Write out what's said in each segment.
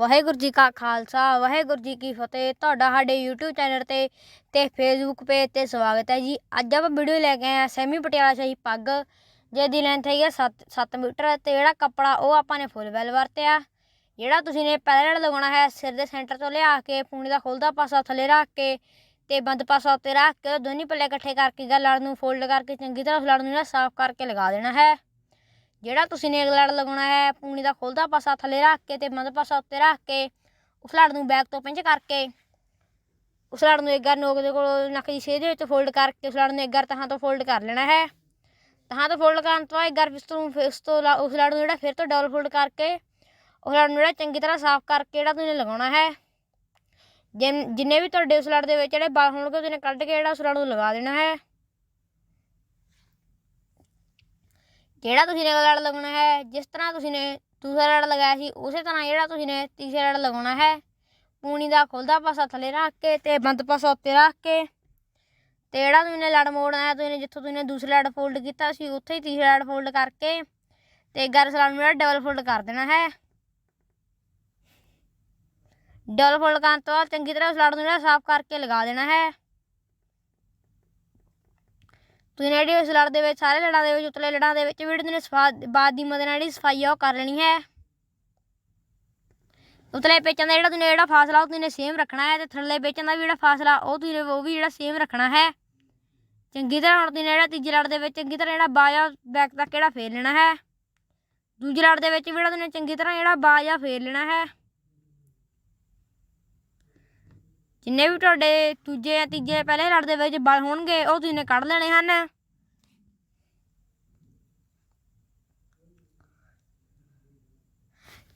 ਵਾਹਿਗੁਰੂ ਜੀ ਕਾ ਖਾਲਸਾ, ਵਾਹਿਗੁਰੂ ਜੀ ਕੀ ਫਤਿਹ। ਤੁਹਾਡਾ ਸਾਡੇ YouTube ਚੈਨਲ ਤੇ ਤੇ Facebook ਪੇਜ ਤੇ ਸਵਾਗਤ ਹੈ ਜੀ। ਅੱਜ ਆਪਾਂ ਵੀਡੀਓ ਲੈ ਕੇ ਆਏ ਆ ਸੈਮੀ ਪਟਿਆਲਾ ਸ਼ਾਹੀ ਪੱਗ, ਜਿਹਦੀ ਲੈਂਥ ਹੈਗੀ 7 7 ਮੀਟਰ ਤੇ ਜਿਹੜਾ ਕੱਪੜਾ ਉਹ ਆਪਾਂ ਨੇ ਫੁੱਲ ਵੈਲ ਵਰਤਿਆ। ਜਿਹੜਾ ਤੁਸੀਂ ਨੇ ਪਹਿਲਾ ਲਗਾਉਣਾ ਹੈ, ਸਿਰ ਦੇ ਸੈਂਟਰ ਤੋਂ ਲਿਆ ਕੇ, ਪੂਣੀ ਦਾ ਖੁੱਲਦਾ ਪਾਸਾ ਥੱਲੇ ਰੱਖ ਕੇ ਤੇ ਬੰਦ ਪਾਸਾ ਉੱਤੇ ਰੱਖ ਕੇ ਦੋਨੀ ਪੱਲੇ ਇਕੱਠੇ ਕਰਕੇ, ਗੱਲ ਲੜ ਨੂੰ ਫੋਲਡ ਕਰਕੇ, ਚੰਗੀ ਤਰ੍ਹਾਂ ਲੜ ਨੂੰ ਜਿਹੜਾ ਸਾਫ਼ ਕਰਕੇ ਲਗਾ ਦੇਣਾ ਹੈ। ਜਿਹੜਾ ਤੁਸੀਂ ਨੇ ਲੜ ਲਗਾਉਣਾ ਹੈ, ਪੂਣੀ ਦਾ ਖੁੱਲਦਾ ਪਾਸਾ ਥੱਲੇ ਰੱਖ ਕੇ ਤੇ ਬੰਦ ਪਾਸਾ ਉੱਤੇ ਰੱਖ ਕੇ, ਉਸ ਲੜ ਨੂੰ ਬੈਕ ਤੋਂ ਪਿੰਚ ਕਰਕੇ, ਉਸ ਲੜ ਨੂੰ ਇੱਕ ਵਾਰ ਨੋਕ ਦੇ ਕੋਲ ਨੱਕ ਦੀ ਛੇਦ ਵਿੱਚ ਫੋਲਡ ਕਰਕੇ, ਉਸ ਲੜ ਨੂੰ ਇੱਕ ਵਾਰ ਤਹਾਂ ਤੋਂ ਫੋਲਡ ਕਰ ਲੈਣਾ ਹੈ। ਤਹਾਂ ਤੋਂ ਫੋਲਡ ਕਰਨ ਤੋਂ ਬਾਅਦ ਇੱਕ ਵਾਰ ਇਸ ਤੋਂ ਫਿਰ ਉਸ ਤੋਂ ਲਾ- ਉਸ ਲੜ ਨੂੰ ਜਿਹੜਾ ਫਿਰ ਤੋਂ ਡਬਲ ਫੋਲਡ ਕਰਕੇ, ਉਸ ਲੜ ਨੂੰ ਜਿਹੜਾ ਚੰਗੀ ਤਰ੍ਹਾਂ ਸਾਫ਼ ਕਰਕੇ ਜਿਹੜਾ ਤੁਸੀਂ ਲਗਾਉਣਾ ਹੈ। ਜਿਨ- ਜਿੰਨੇ ਵੀ ਤੁਹਾਡੇ ਉਸ ਲੜ ਦੇ ਵਿੱਚ ਜਿਹੜੇ ਬਾਲ ਹੋਣਗੇ ਤੁਸੀਂ ਕੱਢ ਕੇ ਜਿਹੜਾ ਉਸ ਲੜ ਨੂੰ ਲਗਾ ਦੇਣਾ ਹੈ। ਜਿਹੜਾ ਤੁਸੀਂ ਨੇ ਲੜ ਲਗਾਉਣਾ ਹੈ, ਜਿਸ ਤਰ੍ਹਾਂ ਤੁਸੀਂ ਨੇ ਦੂਸਰਾ ਲੜ ਲਗਾਇਆ ਸੀ, ਉਸੇ ਤਰ੍ਹਾਂ ਜਿਹੜਾ ਤੁਸੀਂ ਨੇ ਤੀਸਰਾ ਲੜ ਲਗਾਉਣਾ ਹੈ। ਪੂਣੀ ਦਾ ਖੁੱਲਦਾ ਪਾਸਾ ਥੱਲੇ ਰੱਖ ਕੇ ਤੇ ਬੰਦ ਪਾਸਾ ਉੱਤੇ ਰੱਖ ਕੇ ਤੇ ਜਿਹੜਾ ਤੁਸੀਂ ਨੇ ਲੜ ਮੋੜਨਾ ਹੈ, ਤੁਸੀਂ ਨੇ ਜਿੱਥੋਂ ਤੁਸੀਂ ਨੇ ਦੂਸਰਾ ਲੜ ਫੋਲਡ ਕੀਤਾ ਸੀ, ਉੱਥੇ ਹੀ ਤੀਸਰਾ ਲੜ ਫੋਲਡ ਕਰਕੇ ਤੇ ਗਰ ਸਲਾਮ ਨੂੰ ਡਬਲ ਫੋਲਡ ਕਰ ਦੇਣਾ ਹੈ। ਡਬਲ ਫੋਲਡ ਕਰਨ ਤੋਂ ਬਾਅਦ ਚੰਗੀ ਤਰ੍ਹਾਂ ਉਸ ਲੜ ਨੂੰ ਜਿਹੜਾ ਸਾਫ਼ ਕਰਕੇ ਲਗਾ ਦੇਣਾ ਹੈ। ਤੁਸੀਂ ਜਿਹੜੀ ਉਸ ਲੜ ਦੇ ਵਿੱਚ, ਸਾਰੇ ਲੜਾਂ ਦੇ ਵਿੱਚ, ਉਤਲੇ ਲੜਾਂ ਦੇ ਵਿੱਚ ਵੀ ਨੇ ਸਫਾ ਬਾਦ ਦੀ ਮਦਦ ਨਾਲ ਜਿਹੜੀ ਸਫ਼ਾਈ ਆ ਉਹ ਕਰ ਲੈਣੀ ਹੈ। ਉਤਲੇ ਪੇਚਾਂ ਦਾ ਜਿਹੜਾ ਤੁਸੀਂ ਜਿਹੜਾ ਫਾਸਲਾ, ਉਹ ਤੁਸੀਂ ਸੇਮ ਰੱਖਣਾ ਹੈ ਤੇ ਥੱਲੇ ਪੇਚਾਂ ਦਾ ਵੀ ਜਿਹੜਾ ਫਾਸਲਾ, ਉਹ ਤੁਸੀਂ ਉਹ ਵੀ ਜਿਹੜਾ ਸੇਮ ਰੱਖਣਾ ਹੈ। ਚੰਗੀ ਤਰ੍ਹਾਂ ਹੁਣ ਤੁਸੀਂ ਜਿਹੜਾ ਤੀਜੀ ਲੜ ਦੇ ਵਿੱਚ ਚੰਗੀ ਤਰ੍ਹਾਂ ਜਿਹੜਾ ਬਾਜਾ ਬੈਕ ਤੱਕ ਜਿਹੜਾ ਫੇਰ ਲੈਣਾ ਹੈ? ਦੂਜੀ ਲੜ ਦੇ ਵਿੱਚ ਵੀ ਜਿਹੜਾ ਤੁਸੀਂ ਚੰਗੀ ਤਰ੍ਹਾਂ ਜਿਹੜਾ ਬਾਜਾ ਫੇਰ ਲੈਣਾ ਹੈ। ਜਿੰਨੇ ਵੀ ਤੁਹਾਡੇ ਦੂਜੇ ਜਾਂ ਤੀਜੇ ਪਹਿਲੇ ਲੜ ਦੇ ਵਿੱਚ ਬਲ ਹੋਣਗੇ, ਉਹ ਤੁਸੀਂ ਨੇ ਕੱਢ ਲੈਣੇ ਹਨ।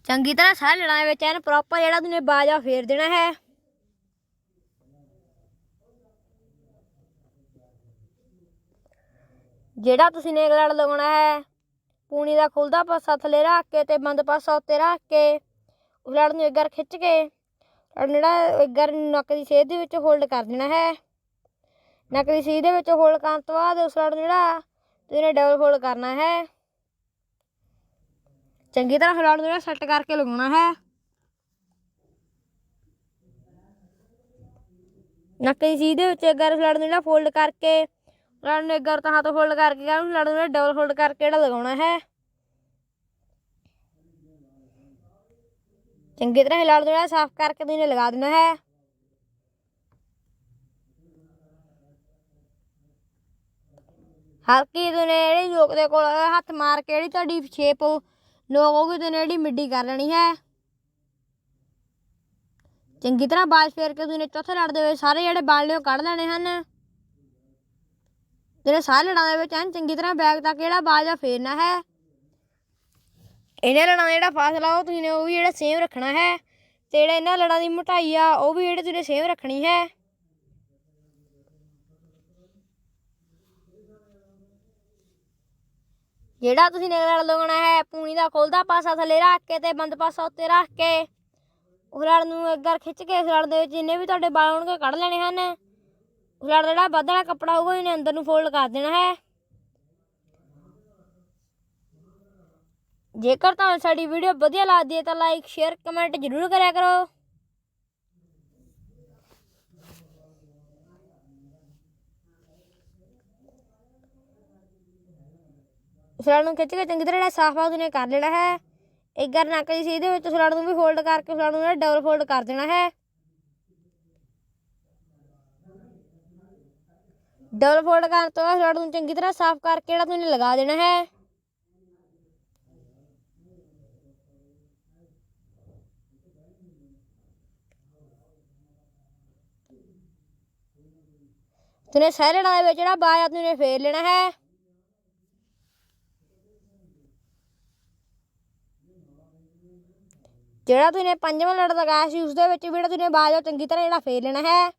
ਚੰਗੀ ਤਰ੍ਹਾਂ ਸਾਰੇ ਲੜਾਂ ਦੇ ਵਿੱਚ ਐਨ ਪ੍ਰੋਪਰ ਜਿਹੜਾ ਤੁਸੀਂ ਬਾਜਾ ਫੇਰ ਦੇਣਾ ਹੈ। ਜਿਹੜਾ ਤੁਸੀਂ ਨੇ ਲੜ ਲਗਾਉਣਾ ਹੈ, ਪੂਣੀ ਦਾ ਖੁੱਲਦਾ ਪਾਸਾ ਥੱਲੇ ਰੱਖ ਕੇ ਤੇ ਬੰਦ ਪਾਸਾ ਉੱਤੇ ਰੱਖ ਕੇ ਉਸ ਲੜ ਨੂੰ ਇੱਕ ਵਾਰ ਖਿੱਚ ਕੇ ਜਿਹੜਾ ਇੱਕ ਵਾਰ ਨੱਕ ਦੀ ਸੇਧ ਦੇ ਵਿੱਚ ਹੋਲਡ ਕਰ ਦੇਣਾ ਹੈ। ਨੱਕ ਦੀ ਸੇਧ ਦੇ ਵਿੱਚ ਹੋਲਡ ਕਰਨ ਤੋਂ ਬਾਅਦ ਉਸ ਲੜ ਜਿਹੜਾ, ਤੁਸੀਂ ਡਬਲ ਹੋਲਡ ਕਰਨਾ ਹੈ। ਚੰਗੀ ਤਰ੍ਹਾਂ ਲੜ ਨੂੰ ਜਿਹੜਾ ਸੈੱਟ ਕਰਕੇ ਲਗਾਉਣਾ ਹੈ। ਨੱਕ ਦੀ ਸੇਧ ਦੇ ਵਿੱਚ ਇੱਕ ਵਾਰ ਨੂੰ ਜਿਹੜਾ ਫੋਲਡ ਕਰਕੇ ਲੜ ਨੂੰ ਇੱਕ ਵਾਰ ਤਾਂ ਹੱਥ ਫੋਲਡ ਕਰਕੇ ਉਸ ਲੜ ਨੂੰ ਜਿਹੜਾ ਡਬਲ ਫੋਲਡ ਕਰਕੇ ਜਿਹੜਾ ਲਗਾਉਣਾ ਹੈ। ਚੰਗੀ ਤਰ੍ਹਾਂ ਹਿਲਾੜ ਨੂੰ ਜਿਹੜਾ ਸਾਫ਼ ਕਰਕੇ ਤੁਸੀਂ ਲਗਾ ਦੇਣਾ ਹੈ। ਹਲਕੀ ਤੁਸੀਂ ਨੇ ਜਿਹੜੀ ਲੋਕ ਦੇ ਕੋਲ ਹੱਥ ਮਾਰ ਕੇ ਜਿਹੜੀ ਤੁਹਾਡੀ ਸ਼ੇਪ ਲੋਕ ਹੋਗੀ ਤੁਸੀਂ ਨੇ ਜਿਹੜੀ ਮਿੱਡੀ ਕਰ ਲੈਣੀ ਹੈ। ਚੰਗੀ ਤਰ੍ਹਾਂ ਬਾਜ ਫੇਰ ਕੇ ਤੁਸੀਂ ਚੌਥੇ ਲੜ ਦੇ ਵਿੱਚ ਸਾਰੇ ਜਿਹੜੇ ਬਾਲ ਨੇ ਉਹ ਕੱਢ ਲੈਣੇ ਹਨ। ਜਿਹੜੇ ਸਾਰੇ ਲੜਾਂ ਦੇ ਵਿੱਚ ਐਨ ਚੰਗੀ ਤਰ੍ਹਾਂ ਬੈਗ ਤੱਕ ਜਿਹੜਾ ਬਾਜ ਆ ਫੇਰਨਾ ਹੈ। ਇਹਨਾਂ ਲੜਾਂ ਦਾ ਜਿਹੜਾ ਫਾਸਲਾ, ਉਹ ਤੁਸੀਂ ਨੇ ਉਹ ਵੀ ਜਿਹੜਾ ਸੇਮ ਰੱਖਣਾ ਹੈ। ਤੇ ਜਿਹੜਾ ਇਹਨਾਂ ਲੜਾਂ ਦੀ ਮੋਟਾਈ ਆ, ਉਹ ਵੀ ਜਿਹੜੇ ਤੁਸੀਂ ਸੇਮ ਰੱਖਣੀ ਹੈ। ਜਿਹੜਾ ਤੁਸੀਂ ਨੇ ਲੜ ਲਗਾਉਣਾ ਹੈ, ਪੂਣੀ ਦਾ ਖੋਲਦਾ ਪਾਸਾ ਥੱਲੇ ਰੱਖ ਕੇ ਤੇ ਬੰਦ ਪਾਸਾ ਉੱਤੇ ਰੱਖ ਕੇ, ਉਸ ਲੜ ਨੂੰ ਇੱਕ ਖਿੱਚ ਕੇ ਉਸ ਲੜ ਦੇ ਵਿੱਚ ਜਿੰਨੇ ਵੀ ਤੁਹਾਡੇ ਬਾਲ ਹੋਣਗੇ ਕੱਢ ਲੈਣੇ ਹਨ। ਉਸ ਲੜ ਦਾ ਜਿਹੜਾ ਵੱਧ ਵਾਲਾ ਕੱਪੜਾ ਹੋਊਗਾ ਇਹਨੇ ਅੰਦਰ ਨੂੰ ਫੋਲਡ ਕਰ ਦੇਣਾ ਹੈ। ਜੇਕਰ ਤੁਹਾਨੂੰ ਸਾਡੀ ਵੀਡੀਓ ਵਧੀਆ ਲੱਗਦੀ ਹੈ ਤਾਂ ਲਾਈਕ ਸ਼ੇਅਰ ਕਮੈਂਟ ਜ਼ਰੂਰ ਕਰਿਆ ਕਰੋ। ਸਲਾੜ ਨੂੰ ਖਿੱਚ ਕੇ ਚੰਗੀ ਤਰ੍ਹਾਂ ਜਿਹੜਾ ਸਾਫ਼ ਆ ਉਹਨੇ ਕਰ ਲੈਣਾ ਹੈ। ਇੱਕ ਵਾਰ ਨੱਕ ਜੀ ਸੀ ਇਹਦੇ ਵਿੱਚ ਸਲਾੜ ਨੂੰ ਵੀ ਫੋਲਡ ਕਰਕੇ ਸਲਾੜ ਨੂੰ ਜਿਹੜਾ ਡਬਲ ਫੋਲਡ ਕਰ ਦੇਣਾ ਹੈ। ਡਬਲ ਫੋਲਡ ਕਰਨ ਤੋਂ ਬਾਅਦ ਸਲਾੜ ਨੂੰ ਚੰਗੀ ਤਰ੍ਹਾਂ ਸਾਫ਼ ਕਰਕੇ ਜਿਹੜਾ ਤੁਸੀਂ ਲਗਾ ਦੇਣਾ ਹੈ। ਤੂਨੇ ਸਾਰੇ ਦੇ ਵਿੱਚ ਜਿਹੜਾ ਬਾਜ ਤੂਨੇ ਫੇਰ ਲੈਣਾ ਹੈ। ਜਿਹੜਾ ਤੂਨੇ ਪੰਜਵਾਂ ਲੜ ਲਗਾਇਆ ਸੀ ਉਸ ਦੇ ਵਿੱਚ ਵੀ ਜਿਹੜਾ ਤੂਨੇ ਬਾਜ ਚੰਗੀ ਤਰ੍ਹਾਂ ਜਿਹੜਾ ਫੇਰ ਲੈਣਾ ਹੈ।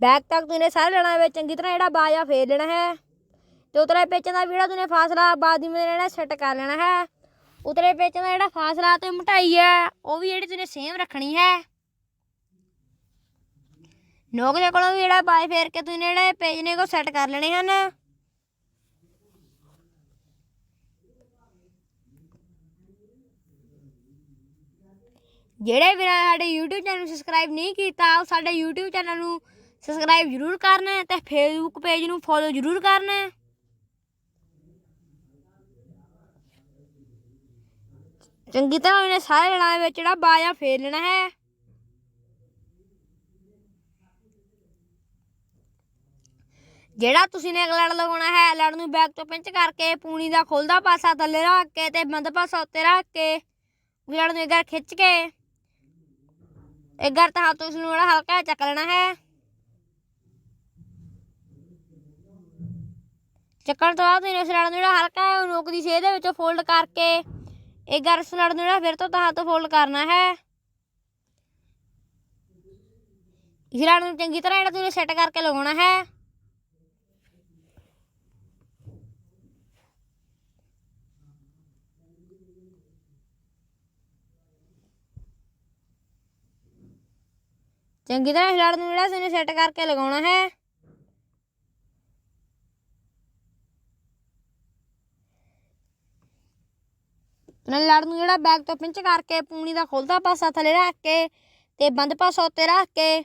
ਬੈਕ ਤੱਕ ਤੂਨੇ ਸਾਰੇ ਲੜਾਈ ਵਿੱਚ ਚੰਗੀ ਤਰ੍ਹਾਂ ਜਿਹੜਾ ਬਾਜ ਫੇਰ ਲੈਣਾ ਹੈ। ਤੇ ਉਤਲੇ ਪੇਚਾਂ ਦਾ ਵੀ ਤੂਨੇ ਫਾਸਲਾ ਬਾਦੀ ਮੇ ਜਿਹੜਾ ਸੈੱਟ ਕਰ ਲੈਣਾ ਹੈ। ਉਤਰੇ ਵਿੱਚ ਦਾ ਜਿਹੜਾ ਫਾਸਲਾ ਤੇ ਮਟਾਈ ਹੈ ਉਹ ਵੀ ਜਿਹੜੀ ਤੁਸੀਂ ਸੇਮ ਰੱਖਣੀ ਹੈ। ਨੋਕ ਦੇ ਕੋਲੋਂ ਵੀ ਜਿਹੜਾ ਬਾਈ ਫੇਰ ਕੇ ਤੁਸੀਂ ਜਿਹੜੇ ਪੇਜ ਨੇ ਕੋ ਸੈੱਟ ਕਰ ਲੈਣੇ ਹਨ। ਜਿਹੜੇ ਵੀ ਸਾਡੇ YouTube ਚੈਨਲ ਨੂੰ ਸਬਸਕ੍ਰਾਈਬ ਨਹੀਂ ਕੀਤਾ, ਉਹ ਸਾਡੇ YouTube ਚੈਨਲ ਨੂੰ ਸਬਸਕ੍ਰਾਈਬ ਜ਼ਰੂਰ ਕਰਨਾ ਤੇ Facebook ਪੇਜ ਨੂੰ ਫੋਲੋ ਜ਼ਰੂਰ ਕਰਨਾ ਚੰਗੀ ਤਰ੍ਹਾਂ ਉਹਨੇ ਸਾਰੇ ਲੜਾਈ ਵਿੱਚ ਜਿਹੜਾ ਬਾਜਾ ਫੇਰ ਲੈਣਾ ਹੈ। ਜਿਹੜਾ ਤੁਸੀਂ ਨੇ ਲੜ ਲਗਾਉਣਾ ਹੈ, ਲੜ ਨੂੰ ਬੈਕ ਤੋਂ ਪਿੰਚ ਕਰਕੇ ਪੂਣੀ ਦਾ ਖੁੱਲਦਾ ਪਾਸਾ ਥੱਲੇ ਰੱਖ ਕੇ ਤੇ ਬੰਦ ਪਾਸਾ ਉੱਤੇ ਰੱਖ ਕੇ ਲੜ ਨੂੰ ਇੱਕ ਖਿੱਚ ਕੇ ਇੱਕ ਤਾਂ ਹੱਥ ਨੂੰ ਜਿਹੜਾ ਹਲਕਾ ਚੱਕ ਲੈਣਾ ਹੈ। ਚੱਕਣ ਤੋਂ ਬਾਅਦ ਤੁਸੀਂ ਉਸ ਲੜ ਨੂੰ ਜਿਹੜਾ ਹਲਕਾ ਹੈ, ਉਹਨੂੰ ਨੋਕ ਦੀ ਛੇ ਦੇ ਵਿੱਚ ਫੋਲਡ ਕਰਕੇ ਇਹ ਵਾਰ ਉਸ ਨੂੰ ਜਿਹੜਾ ਫਿਰ ਤੋਂ ਤਾਂ ਹੱਥ ਫੋਲਡ ਕਰਨਾ ਹੈ। ਇਸ ਨੂੰ ਚੰਗੀ ਤਰ੍ਹਾਂ ਜਿਹੜਾ ਤੁਸੀਂ ਸੈੱਟ ਕਰਕੇ ਲਗਾਉਣਾ ਹੈ। ਚੰਗੀ ਤਰ੍ਹਾਂ ਇਸ ਨੂੰ ਜਿਹੜਾ ਤੁਸੀਂ ਸੈੱਟ ਕਰਕੇ ਲਗਾਉਣਾ ਹੈ। ਨਾਲ ਲੜ ਨੂੰ ਜਿਹੜਾ ਬੈਗ ਤੋਂ ਪਿੰਚ ਕਰਕੇ ਪੂਣੀ ਦਾ ਖੁੱਲਦਾ ਪਾਸਾ ਥੱਲੇ ਰੱਖ ਕੇ ਤੇ ਬੰਦ ਪਾਸਾ ਉੱਤੇ ਰੱਖ ਕੇ।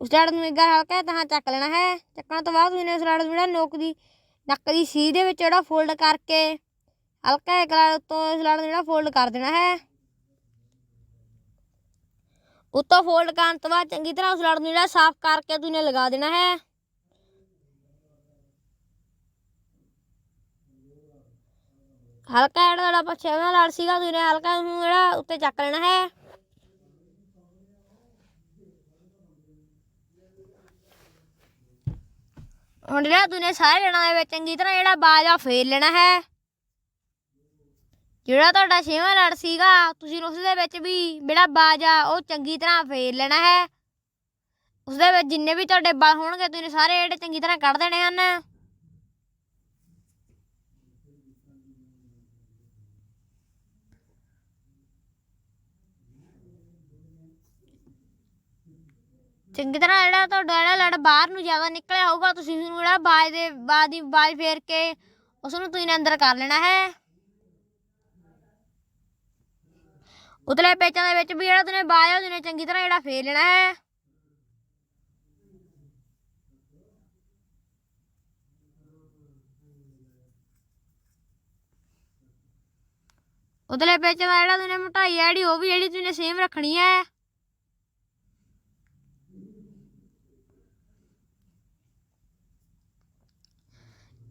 ਉਸ ਲੜ ਨੂੰ ਇੱਕ ਵਾਰ ਹਲਕਾ ਜਿਹਾ ਤਾਂ ਚੱਕ ਲੈਣਾ ਹੈ। ਚੱਕਣ ਤੋਂ ਬਾਅਦ ਤੁਸੀਂ ਉਸ ਲੜ ਨੂੰ ਜਿਹੜਾ ਨੋਕ ਦੀ, ਨੱਕ ਦੀ ਸੀ ਦੇ ਵਿੱਚ ਜਿਹੜਾ ਫੋਲਡ ਕਰਕੇ ਹਲਕਾ ਇੱਕ ਲੜ ਉੱਤੋਂ ਉਸ ਲੜ ਨੂੰ ਜਿਹੜਾ ਫੋਲਡ ਕਰ ਦੇਣਾ ਹੈ। ਉੱਤੋਂ ਫੋਲਡ ਕਰਨ ਤੋਂ ਬਾਅਦ ਚੰਗੀ ਤਰ੍ਹਾਂ ਉਸ ਲੜ ਨੂੰ ਜਿਹੜਾ ਸਾਫ਼ ਕਰਕੇ ਤੁਸੀਂ ਲਗਾ ਦੇਣਾ ਹੈ। ਹਲਕਾ ਜਿਹੜਾ ਤੁਹਾਡਾ ਪਛੇ ਨਾਲ ਲੜ ਸੀਗਾ ਤੁਸੀਂ ਹਲਕਾ, ਉਹਨੂੰ ਜਿਹੜਾ ਉੱਤੇ ਚੱਕ ਲੈਣਾ ਹੈ। ਹੁਣ ਜਿਹੜਾ ਤੁਸੀਂ ਸਾਰੇ ਜਣਾਂ ਦੇ ਵਿੱਚ ਚੰਗੀ ਤਰ੍ਹਾਂ ਜਿਹੜਾ ਬਾਜਾ ਫੇਰ ਲੈਣਾ ਹੈ। ਜਿਹੜਾ ਤੁਹਾਡਾ ਛੇਵਾਂ ਲੜ ਸੀਗਾ, ਤੁਸੀਂ ਉਸ ਦੇ ਵਿੱਚ ਵੀ ਜਿਹੜਾ ਬਾਜਾ ਉਹ ਚੰਗੀ ਤਰ੍ਹਾਂ ਫੇਰ ਲੈਣਾ ਹੈ। ਉਸ ਦੇ ਵਿੱਚ ਜਿੰਨੇ ਵੀ ਤੁਹਾਡੇ ਬਲ ਹੋਣਗੇ, ਤੁਸੀਂ ਸਾਰੇ ਜਿਹੜੇ ਚੰਗੀ ਤਰ੍ਹਾਂ ਕੱਢ ਦੇਣੇ ਹਨ। ਚੰਗੀ ਤਰ੍ਹਾਂ ਜਿਹੜਾ ਤੁਹਾਡਾ ਜਿਹੜਾ ਲੜ ਬਾਹਰ ਨੂੰ ਜ਼ਿਆਦਾ ਨਿਕਲਿਆ ਹੋਊਗਾ, ਤੁਸੀਂ ਉਸਨੂੰ ਜਿਹੜਾ ਬਾਜ ਦੇ ਬਾਜ ਦੀ ਬਾਜ ਫੇਰ ਕੇ ਉਸ ਨੂੰ ਤੁਸੀਂ ਅੰਦਰ ਕਰ ਲੈਣਾ ਹੈ। ਉਤਲੇ ਪੇਚਾਂ ਦੇ ਵਿੱਚ ਵੀ ਜਿਹੜਾ ਤੁਸੀਂ ਬਾਜ ਆ, ਉਹਨੇ ਚੰਗੀ ਤਰ੍ਹਾਂ ਜਿਹੜਾ ਫੇਰ ਲੈਣਾ ਹੈ। ਉਤਲੇ ਪੇਚਾਂ ਦਾ ਜਿਹੜਾ ਤੁਸੀਂ ਮੋਟਾਈ ਹੈ ਜਿਹੜੀ, ਉਹ ਵੀ ਜਿਹੜੀ ਤੁਸੀਂ ਸੇਮ ਰੱਖਣੀ ਹੈ।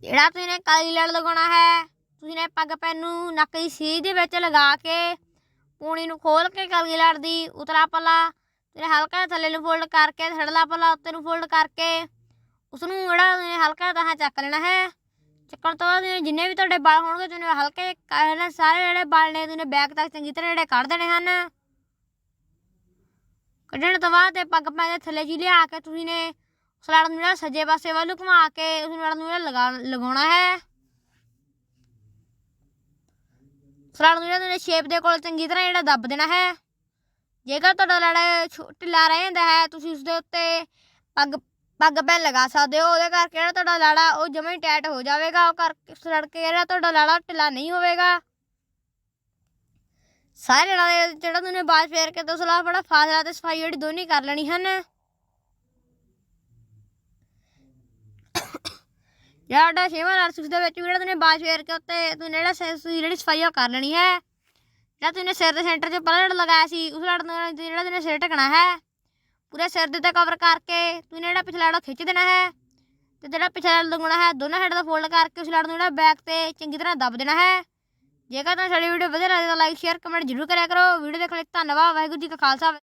ਜਿਹੜਾ ਤੁਸੀਂ ਨੇ ਕਾਲੀ ਲੜ ਲਗਾਉਣਾ ਹੈ, ਤੁਸੀਂ ਨੇ ਪੱਗ ਪੈਨ ਨੂੰ ਨੱਕ ਦੀ ਸੀਧ ਦੇ ਵਿੱਚ ਲਗਾ ਕੇ ਪੂਣੀ ਨੂੰ ਖੋਲ ਕੇ ਕਾਲੀ ਲੜ ਦੀ, ਉਤਲਾ ਪੱਲਾ, ਤੇ ਹਲਕਾ ਥੱਲੇ ਨੂੰ ਫੋਲਡ ਕਰਕੇ, ਥੜਲਾ ਪੱਲਾ ਉੱਤੇ ਨੂੰ ਫੋਲਡ ਕਰਕੇ ਉਸ ਨੂੰ ਜਿਹੜਾ ਤੁਸੀਂ ਹਲਕਾ ਜਿਹਾ ਚੱਕ ਲੈਣਾ ਹੈ। ਚੱਕਣ ਤੋਂ ਬਾਅਦ ਜਿੰਨੇ ਵੀ ਤੁਹਾਡੇ ਵਾਲ ਹੋਣਗੇ, ਤੁਸੀਂ ਹਲਕੇ ਜਿਹੇ ਸਾਰੇ ਜਿਹੜੇ ਵਾਲ ਨੇ, ਤੁਸੀਂ ਬੈਕ ਤੱਕ ਚੰਗੀ ਤਰ੍ਹਾਂ ਜਿਹੜੇ ਕੱਢ ਦੇਣੇ ਹਨ। ਕੱਢਣ ਤੋਂ ਬਾਅਦ ਪੱਗ ਪੈ ਦੇ ਥੱਲੇ ਜੀ ਲਿਆ ਕੇ ਤੁਸੀਂ ਨੇ ਸਲਾੜ ਨੂੰ ਜਿਹੜਾ ਸੱਜੇ ਪਾਸੇ ਵੱਲ ਨੂੰ ਘੁਮਾ ਕੇ ਉਸ ਲੜ ਨੂੰ ਜਿਹੜਾ ਲਗਾ ਲਗਾਉਣਾ ਹੈ। ਸਲਾੜ ਨੂੰ ਜਿਹੜਾ ਸ਼ੇਪ ਦੇ ਕੋਲ ਚੰਗੀ ਤਰ੍ਹਾਂ ਜਿਹੜਾ ਦੱਬ ਦੇਣਾ ਹੈ। ਜੇਕਰ ਤੁਹਾਡਾ ਲੜ ਛੋ- ਢਿੱਲਾ ਰਹਿ ਜਾਂਦਾ ਹੈ, ਤੁਸੀਂ ਉਸ ਦੇ ਉੱਤੇ ਪੱਗ ਪੱਗ ਪੈ ਲਗਾ ਸਕਦੇ ਹੋ। ਉਹਦੇ ਕਰਕੇ ਜਿਹੜਾ ਤੁਹਾਡਾ ਲਾੜਾ ਉਹ ਜਮਾਂ ਹੀ ਟਾਈਟ ਹੋ ਜਾਵੇਗਾ। ਉਹ ਕਰਕੇ ਸੜ ਕੇ ਜਿਹੜਾ ਤੁਹਾਡਾ ਲਾੜਾ ਢਿੱਲਾ ਨਹੀਂ ਹੋਵੇਗਾ। ਸਾਰੇ ਲੜਾ ਜਿਹੜਾ ਤੁਸੀਂ ਬਾਜ ਫੇਰ ਕੇ ਤੋਂ ਸਲਾਹ ਬੜਾ ਫਾਸਲਾ ਤੇ ਸਫ਼ਾਈ ਜਿਹੜੀ ਦੋਨੇ ਕਰ ਲੈਣੀ ਹਨ। ਜਿਹੜਾ ਸਾਡਾ ਛੇਵਾਂ ਲੜ ਦੇ ਵਿੱਚ ਜਿਹੜਾ ਤੁਸੀਂ ਬਾਅਦ ਫੇਰ ਕੇ ਉੱਤੇ ਤੁਸੀਂ ਜਿਹੜਾ ਸ- ਤੁਸੀਂ ਜਿਹੜੀ ਸਫ਼ਾਈ ਉਹ ਕਰ ਲੈਣੀ ਹੈ। ਜਿਹੜਾ ਤੁਸੀਂ ਸਿਰ ਦੇ ਸੈਂਟਰ 'ਚ ਪਹਿਲਾਂ ਲੜ ਲਗਾਇਆ ਸੀ, ਉਸ ਲੜ ਨੂੰ ਜਿਹੜਾ ਤੁਸੀਂ ਸਿਰ ਢਕਣਾ ਹੈ। ਪੂਰੇ ਸਿਰ ਦੇ ਉੱਤੇ ਕਵਰ ਕਰਕੇ ਤੁਸੀਂ ਜਿਹੜਾ ਪਿਛਲਾ ਲੜ ਖਿੱਚ ਦੇਣਾ ਹੈ ਤੇ ਜਿਹੜਾ ਪਿਛਲਾ ਲੜ ਲਗਾਉਣਾ ਹੈ, ਦੋਨਾਂ ਸਾਈਡ ਦਾ ਫੋਲਡ ਕਰਕੇ ਉਸ ਲੜ ਨੂੰ ਜਿਹੜਾ ਬੈਕ ਤੇ ਚੰਗੀ ਤਰ੍ਹਾਂ ਦੱਬ ਦੇਣਾ ਹੈ। ਜੇਕਰ ਤੁਹਾਨੂੰ ਸਾਡੀ ਵੀਡੀਓ ਵਧੀਆ ਲੱਗਦੀ ਤਾਂ ਲਾਈਕ ਸ਼ੇਅਰ ਕਮੈਂਟ ਜ਼ਰੂਰ ਕਰਿਆ ਕਰੋ। ਵੀਡੀਓ ਦੇਖਣ ਲਈ ਧੰਨਵਾਦ, ਵਾਹਿਗੁਰੂ ਜੀ ਕਾ ਖਾਲਸਾ।